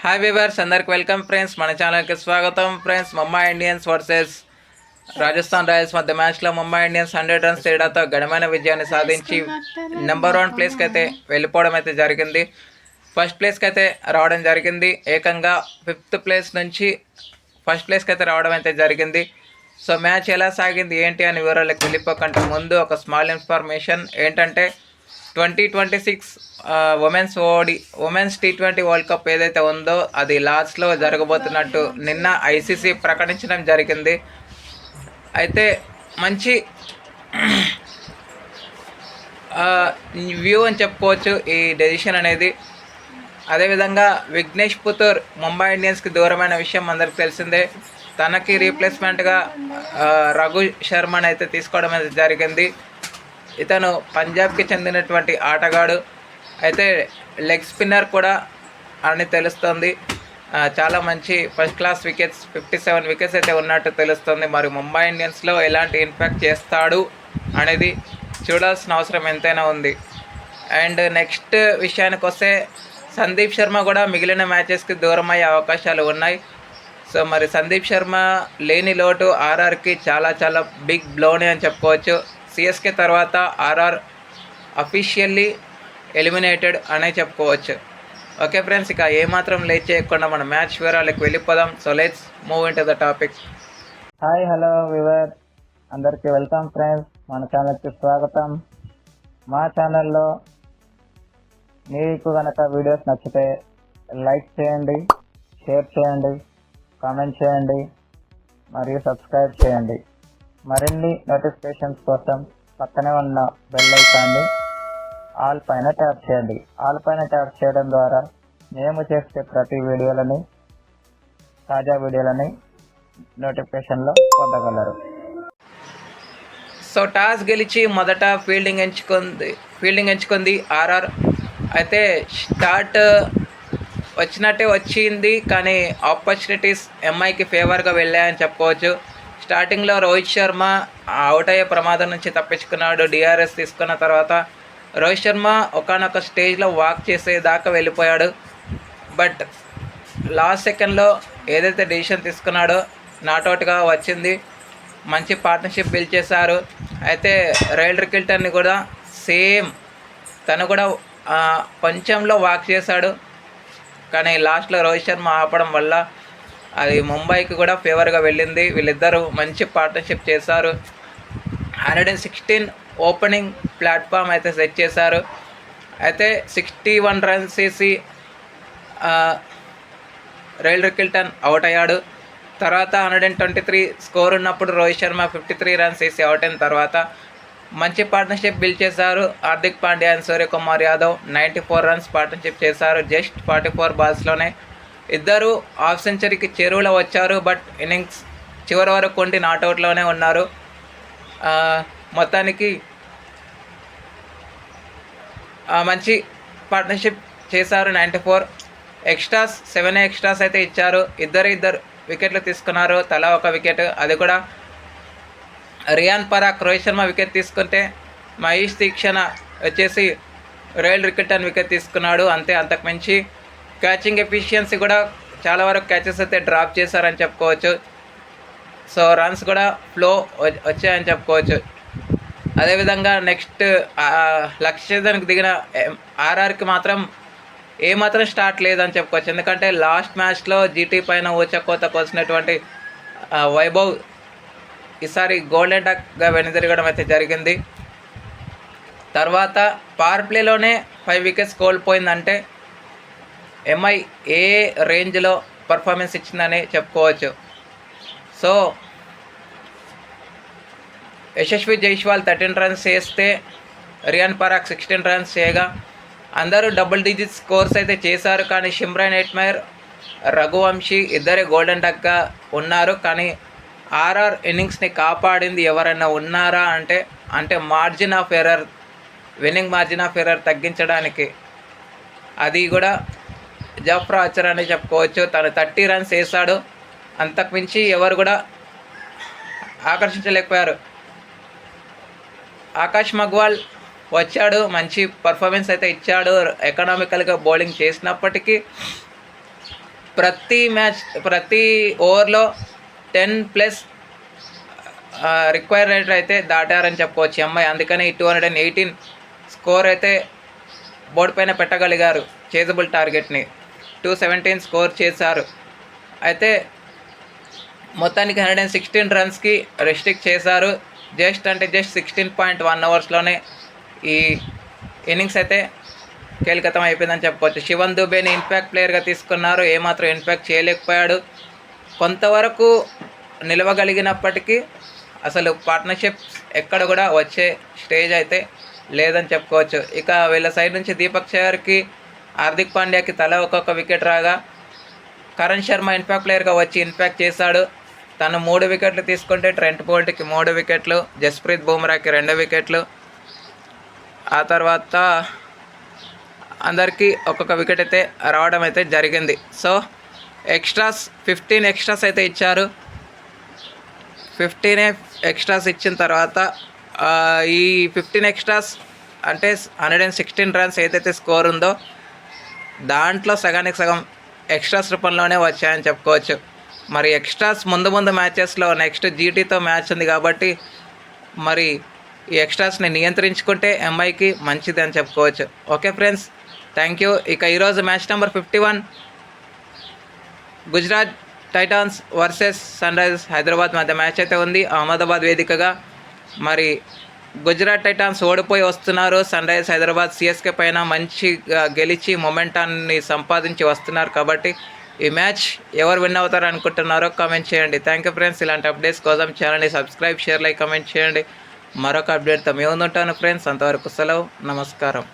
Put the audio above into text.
Hi viewers అందరికి welcome friends మన ఛానల్కి స్వాగతం friends Mumbai Indians versus Rajasthan Royals మధ్య మ్యాచ్లో ముంబై ఇండియన్స్ హండ్రెడ్ రన్స్ తేడాతో ఘనమైన విజయాన్ని సాధించి నెంబర్ వన్ ప్లేస్కి అయితే వెళ్ళిపోవడం అయితే జరిగింది. ఫస్ట్ ప్లేస్కి అయితే రావడం జరిగింది. ఏకంగా ఫిఫ్త్ ప్లేస్ నుంచి ఫస్ట్ ప్లేస్కి అయితే రావడం అయితే జరిగింది. సో మ్యాచ్ ఎలా సాగింది ఏంటి అని వివరాలకు వెళ్ళిపోకుండా ముందు ఒక స్మాల్ ఇన్ఫర్మేషన్ ఏంటంటే twenty twenty six women's ODI women's T twenty world cup ఏదైతే ఉందో అది లాస్ట్లో జరగబోతున్నట్టు నిన్న ఐసీసీ ప్రకటించడం జరిగింది. అయితే మంచి వ్యూ అని చెప్పుకోవచ్చు ఈ డెసిషన్ అనేది. అదేవిధంగా విఘ్నేష్ పుతూర్ ముంబై ఇండియన్స్కి దూరమైన విషయం అందరికి తెలిసిందే. తనకి రీప్లేస్మెంట్గా రఘు శర్మని అయితే తీసుకోవడం అయితే జరిగింది. ఇతను పంజాబ్కి చెందినటువంటి ఆటగాడు. అయితే లెగ్ స్పిన్నర్ కూడా అని తెలుస్తుంది. చాలా మంచి first class wickets fifty seven wickets అయితే ఉన్నట్టు తెలుస్తుంది. మరి ముంబై ఇండియన్స్లో ఎలాంటి ఇంపాక్ట్ చేస్తాడు అనేది చూడాల్సిన అవసరం ఎంతైనా ఉంది. అండ్ నెక్స్ట్ విషయానికి వస్తే సందీప్ శర్మ కూడా మిగిలిన మ్యాచెస్కి దూరం అయ్యే అవకాశాలు ఉన్నాయి. సో మరి సందీప్ శర్మ లేని లోటు ఆర్ఆర్కి చాలా చాలా బిగ్ బ్లోని అని చెప్పుకోవచ్చు. సిఎస్కే తర్వాత ఆర్ఆర్ అఫీషియల్లీ ఎలిమినేటెడ్ అనే చెప్పుకోవచ్చు. ఓకే ఫ్రెండ్స్ ఇక ఏమాత్రం లేట్ చేయకుండా మన మ్యాచ్ వివరాలకు వెళ్ళిపోదాం. So let's move in to the topic hi hello viewer అందరికీ వెల్కమ్ ఫ్రెండ్స్ మన ఛానల్కి స్వాగతం. మా ఛానల్లో మీకు కనుక వీడియోస్ నచ్చితే లైక్ చేయండి షేర్ చేయండి కామెంట్ చేయండి మరియు సబ్స్క్రైబ్ చేయండి. మరిన్ని నోటిఫికేషన్స్ కోసం పక్కనే ఉన్న బెల్ ఐకాన్ని ఆల్ పైన ట్యాప్ చేయండి. ఆల్ పైన ట్యాప్ చేయడం ద్వారా మేము చేసే ప్రతి వీడియోలని తాజా వీడియోలని నోటిఫికేషన్లో పొందగలరు. సో టాస్ గెలిచి మొదట ఫీల్డింగ్ ఎంచుకుంది ఫీల్డింగ్ ఎంచుకుంది ఆర్ఆర్. అయితే స్టార్ట్ వచ్చినట్టే వచ్చింది కానీ ఆపర్చునిటీస్ ఎంఐకి ఫేవర్గా వెళ్ళాయని చెప్పుకోవచ్చు. స్టార్టింగ్లో రోహిత్ శర్మ అవుట్ అయ్యే ప్రమాదం నుంచి తప్పించుకున్నాడు. డిఆర్ఎస్ తీసుకున్న తర్వాత రోహిత్ శర్మ ఒకనొక స్టేజ్లో వాక్ చేసేదాకా వెళ్ళిపోయాడు. బట్ లాస్ట్ సెకండ్లో ఏదైతే డెసిషన్ తీసుకున్నాడో నాట్అవుట్గా వచ్చింది. మంచి పార్ట్నర్షిప్ బిల్డ్ చేశారు. అయితే రైల్ రికిల్టన్ని కూడా సేమ్ తను కూడా పంచంలో కొంచెంలో వాక్ చేశాడు. కానీ లాస్ట్లో రోహిత్ శర్మ ఆపడం వల్ల అది ముంబైకి కూడా ఫేవర్గా వెళ్ళింది. వీళ్ళిద్దరూ మంచి పార్ట్నర్షిప్ చేశారు. Hundred and sixteen opening platform అయితే సెట్ చేశారు. అయితే సిక్స్టీ వన్ రన్స్ వేసి రైల్ రికిల్టన్ అవుట్ అయ్యాడు. తర్వాత hundred and twenty three score ఉన్నప్పుడు Rohit Sharma fifty three runs వేసి అవుట్ అయిన తర్వాత మంచి పార్ట్నర్షిప్ బిల్డ్ చేశారు. Hardik Pandya and Suryakumar Yadav ninety four runs partnership చేశారు. జస్ట్ ఫార్టీ ఫోర్ బాల్స్లోనే ఇద్దరు హాఫ్ సెంచరీకి చెరువులో వచ్చారు బట్ ఇన్నింగ్స్ చివరి వరకు ఉండి నాట్అవుట్లోనే ఉన్నారు. మొత్తానికి మంచి పార్ట్నర్షిప్ చేశారు ninety four. Extras seven extras అయితే ఇచ్చారు. ఇద్దరు ఇద్దరు వికెట్లు తీసుకున్నారు తలా ఒక వికెట్. అది కూడా రియాన్ పరా రోహిత్ శర్మ వికెట్ తీసుకుంటే మహేష్ తీక్షణ వచ్చేసి రోయల్ రికెట్ అని వికెట్ తీసుకున్నాడు. అంతే అంతకుమించి క్యాచింగ్ ఎఫిషియన్సీ కూడా చాలా వరకు క్యాచెస్ అయితే డ్రాప్ చేశారని చెప్పుకోవచ్చు. సో రన్స్ కూడా ఫ్లో వచ్చాయని చెప్పుకోవచ్చు. అదేవిధంగా నెక్స్ట్ లక్ష్యదానికి దిగిన ఆర్ఆర్కి మాత్రం ఏమాత్రం స్టార్ట్ లేదని చెప్పుకోవచ్చు. ఎందుకంటే లాస్ట్ మ్యాచ్లో జీటీ పైన ఊచకోత కోసినటువంటి వైభవ్ ఈసారి గోల్డెన్ డక్గా వెనుదిరగడం అయితే జరిగింది. తర్వాత పవర్ ప్లేలోనే ఫైవ్ వికెట్స్ కోల్పోయిందంటే ఎంఐ ఏ రేంజ్లో పర్ఫార్మెన్స్ ఇచ్చిందని చెప్పుకోవచ్చు. So Yashasvi Jaiswal thirteen runs చేస్తే రియాన్ పరాక్ సిక్స్టీన్ రన్స్ చేయగా అందరూ డబుల్ డిజిట్ స్కోర్స్ అయితే చేశారు. కానీ షిమ్రాన్ ఎట్మైర్ రఘువంశీ ఇద్దరే గోల్డెన్ డక్గా ఉన్నారు. కానీ ఆర్ఆర్ ఇన్నింగ్స్ని కాపాడింది ఎవరైనా ఉన్నారా అంటే అంటే margin of error winning margin of error తగ్గించడానికి. అది కూడా జఫ్రా ఆచర్ అని చెప్పుకోవచ్చు. తను థర్టీ రన్స్ వేసాడు అంతకుమించి ఎవరు కూడా ఆకర్షించలేకపోయారు. ఆకాష్ మగ్వాల్ వచ్చాడు. మంచి పర్ఫార్మెన్స్ అయితే ఇచ్చాడు. ఎకనామికల్గా బౌలింగ్ చేసినప్పటికీ ప్రతి మ్యాచ్ ప్రతి ఓవర్లో టెన్ ప్లస్ రిక్వైర్ రేట్ అయితే దాటారని చెప్పుకోవచ్చు. ఈ అమ్మాయి అందుకని two hundred and eighteen score అయితే బోర్డు పైన పెట్టగలిగారు. చేజబుల్ టార్గెట్ని. టూ సెవెంటీన్ స్కోర్ చేశారు. అయితే మొత్తానికి హండ్రెడ్ అండ్ సిక్స్టీన్ రన్స్కి రెస్ట్రిక్ట్ చేశారు. జస్ట్ అంటే జస్ట్ సిక్స్టీన్ పాయింట్ వన్ అవర్స్లోనే ఈ ఇన్నింగ్స్ అయితే కీలకతం అయిపోయిందని చెప్పుకోవచ్చు. శివన్ దుబేని ఇంపాక్ట్ ప్లేయర్గా తీసుకున్నారు. ఏమాత్రం ఇంపాక్ట్ చేయలేకపోయాడు. కొంతవరకు నిలవగలిగినప్పటికీ అసలు పార్ట్నర్షిప్స్ ఎక్కడ కూడా వచ్చే స్టేజ్ అయితే లేదని చెప్పుకోవచ్చు. ఇక వీళ్ళ సైడ్ నుంచి దీపక్ చహర్కి హార్దిక్ పాండ్యాకి తల ఒక్కొక్క వికెట్ రాగా కరణ్ శర్మ ఇంపాక్ట్ ప్లేయర్గా వచ్చి ఇంపాక్ట్ చేశాడు. తను మూడు వికెట్లు తీసుకుంటే ట్రెంట్ బోల్ట్కి మూడు వికెట్లు జస్ప్రీత్ బుమ్రాకి రెండు వికెట్లు ఆ తర్వాత అందరికీ ఒక్కొక్క వికెట్ అయితే రావడం అయితే జరిగింది. సో ఎక్స్ట్రాస్ ఫిఫ్టీన్ ఎక్స్ట్రాస్ అయితే ఇచ్చారు. ఫిఫ్టీన్ ఎక్స్ట్రాస్ ఇచ్చిన తర్వాత ఈ ఫిఫ్టీన్ ఎక్స్ట్రాస్ అంటే హండ్రెడ్ అండ్ సిక్స్టీన్ రన్స్ ఏదైతే స్కోర్ ఉందో దాంట్లో సగానికి సగం ఎక్స్ట్రాస్ రూపంలోనే వచ్చాయని చెప్పుకోవచ్చు. మరి ఎక్స్ట్రాస్ ముందు ముందు మ్యాచెస్లో నెక్స్ట్ జీటీతో మ్యాచ్ ఉంది కాబట్టి మరి ఈ ఎక్స్ట్రాస్ని నియంత్రించుకుంటే ఎంఐకి మంచిది అని చెప్పుకోవచ్చు. Okay friends thank you. ఇక ఈరోజు match number fifty one Gujarat Titans versus Sunrisers Hyderabad మధ్య మ్యాచ్ అయితే ఉంది. అహ్మదాబాద్ వేదికగా మరి గుజరాత్ టైటాన్స్ ఓడిపోయి వస్తున్నారు. సన్ రైజర్స్ హైదరాబాద్ సిఎస్కే పైన మంచిగా గెలిచి మొమెంటాన్ని సంపాదించి వస్తున్నారు కాబట్టి ఈ మ్యాచ్ ఎవరు విన్ అవుతారు అనుకుంటున్నారో కామెంట్ చేయండి. థ్యాంక్ యూ ఫ్రెండ్స్ ఇలాంటి అప్డేట్స్ కోసం ఛానల్ని సబ్స్క్రైబ్ షేర్ లైక్ కామెంట్ చేయండి. మరొక అప్డేట్తో మేము ఉంటాను ఫ్రెండ్స్ అంతవరకు సెలవు. నమస్కారం.